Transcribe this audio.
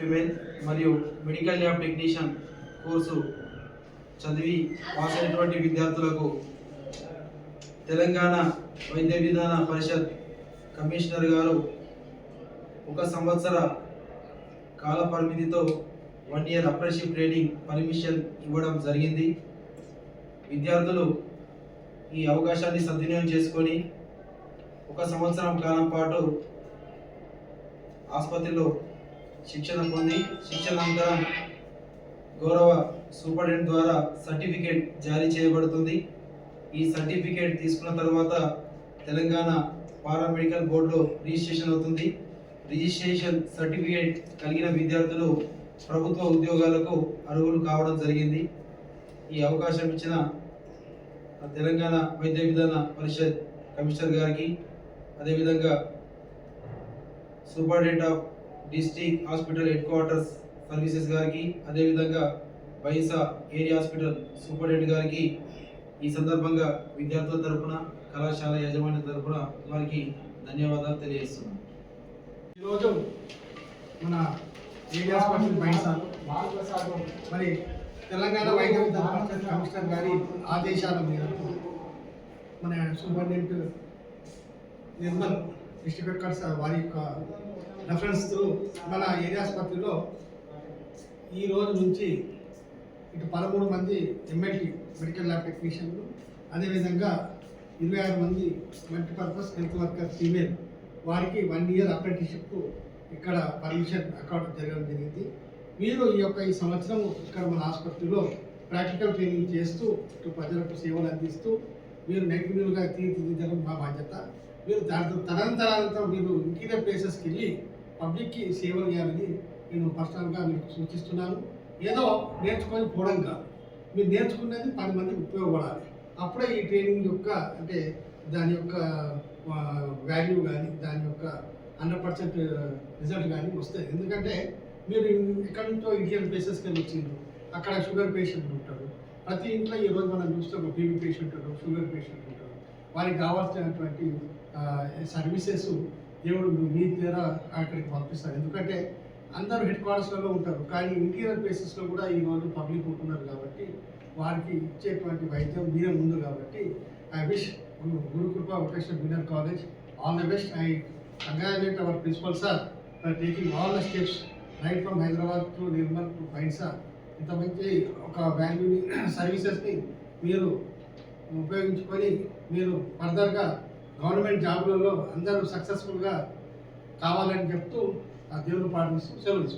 Female మరియు medical lab technician course చదివి pass అయినటువంటి విద్యార్థులకు తెలంగాణ వైద్య విధాన పరిషత్ కమిషనర్ గారు ఒక సంవత్సర కాల పరిమితితో one year apprenticeship training permission ఇవ్వడం జరిగింది. విద్యార్థులు ఈ అవకాశాన్ని సద్వినియోగం చేసుకొని ఒక సంవత్సరం కాలం పాటు ఆసుపత్రిలో శిక్షణ పొంది శిక్షణ అనంతరం గౌరవ సూపరింటెండెంట్ ద్వారా సర్టిఫికేట్ జారీ చేయబడుతుంది. ఈ సర్టిఫికేట్ తీసుకున్న తర్వాత తెలంగాణ పారామెడికల్ బోర్డులో రిజిస్ట్రేషన్ అవుతుంది. రిజిస్ట్రేషన్ సర్టిఫికేట్ కలిగిన విద్యార్థులు ప్రభుత్వ ఉద్యోగాలకు అర్హులు కావడం జరిగింది. ఈ అవకాశం ఇచ్చిన తెలంగాణ వైద్య విధాన పరిషత్ కమిషనర్ గారికి అదేవిధంగా superintendent of district hospital headquarters services గారికి అదేవిధంగా వైసా ఏరియా హాస్పిటల్ సూపరింటెండెంట్ గారికి ఈ సందర్భంగా విద్యార్థుల తరఫున కళాశాల యజమాని తరపున వారికి ధన్యవాదాలు తెలియజేస్తున్నాను ఈరోజు మన ఏరియా హాస్పిటల్ బైంసాలు మరి తెలంగాణ వైద్య విధాన పరిషత్ కమిషనర్ గారి ఆదేశాల మేరకు మన సూపరింటెండెంట్ నిర్మల్ డిస్ట్రిక్ట్ సార్ వారి యొక్క రెఫరెన్స్తో మన ఏరియా ఆసుపత్రిలో ఈ రోజు నుంచి ఇటు పదమూడు మంది ఎంఎల్టీ మెడికల్ ల్యాబ్ టెక్నీషియన్లు అదేవిధంగా ఇరవై ఆరు మంది మల్టీపర్పస్ హెల్త్ వర్కర్ ఫీమేల్ వారికి వన్ ఇయర్ అప్రెంటిషిప్ ఇక్కడ పర్మిషన్ అకౌంట్ జరగడం జరిగింది. మీరు ఈ యొక్క ఈ సంవత్సరం ఇక్కడ మన ఆసుపత్రిలో ప్రాక్టికల్ ట్రైనింగ్ చేస్తూ ఇటు ప్రజలకు సేవలు అందిస్తూ మీరు నైపుణ్యులుగా తీర్చిదిద్దడం మా బాధ్యత. మీరు దాంతో తదనంతరాలతో మీరు ఇంటీరియర్ ప్లేసెస్కి వెళ్ళి పబ్లిక్కి సేవలు చేయాలని నేను పర్సనల్గా మీకు సూచిస్తున్నాను. ఏదో నేర్చుకొని పోవడం కాదు. మీరు నేర్చుకునేది పది మందికి ఉపయోగపడాలి. అప్పుడే ఈ ట్రైనింగ్ యొక్క అంటే దాని యొక్క వాల్యూ కానీ దాని యొక్క హండ్రెడ్ పర్సెంట్ రిజల్ట్ కానీ వస్తాయి. ఎందుకంటే మీరు ఎక్కడి నుంచో ఇండియన్ ప్లేసెస్కి వెళ్ళి వచ్చిండ్రు. అక్కడ షుగర్ పేషెంట్ ఉంటారు ప్రతి ఇంట్లో ఈరోజు మనం చూస్తే ఒక బీపీ పేషెంట్ ఉంటారు షుగర్ పేషెంట్ ఉంటారు వారికి కావాల్సినటువంటి సర్వీసెస్ దేవుడు మీ ద్వారా అక్కడికి పంపిస్తారు. ఎందుకంటే అందరూ హెడ్ క్వార్టర్స్లలో ఉంటారు. కానీ ఇంటీరియర్ ప్లేసెస్లో కూడా ఈరోజు పబ్లిక్ ఉంటున్నారు కాబట్టి వారికి ఇచ్చేటువంటి వైద్యం మీరే ముందు కాబట్టి I wish Gurukrupa vocational junior college all the best I congratulate our principal sir for taking all the steps right from Hyderabad to Nirmal to sir ఇంత మంచి ఒక వాల్యూని సర్వీసెస్ని మీరు ఉపయోగించుకొని మీరు ఫర్దర్గా గవర్నమెంట్ జాబ్లలో అందరూ సక్సెస్ఫుల్గా కావాలని చెప్తూ ఆ దేవుని ప్రార్థిస్తూ సెలవు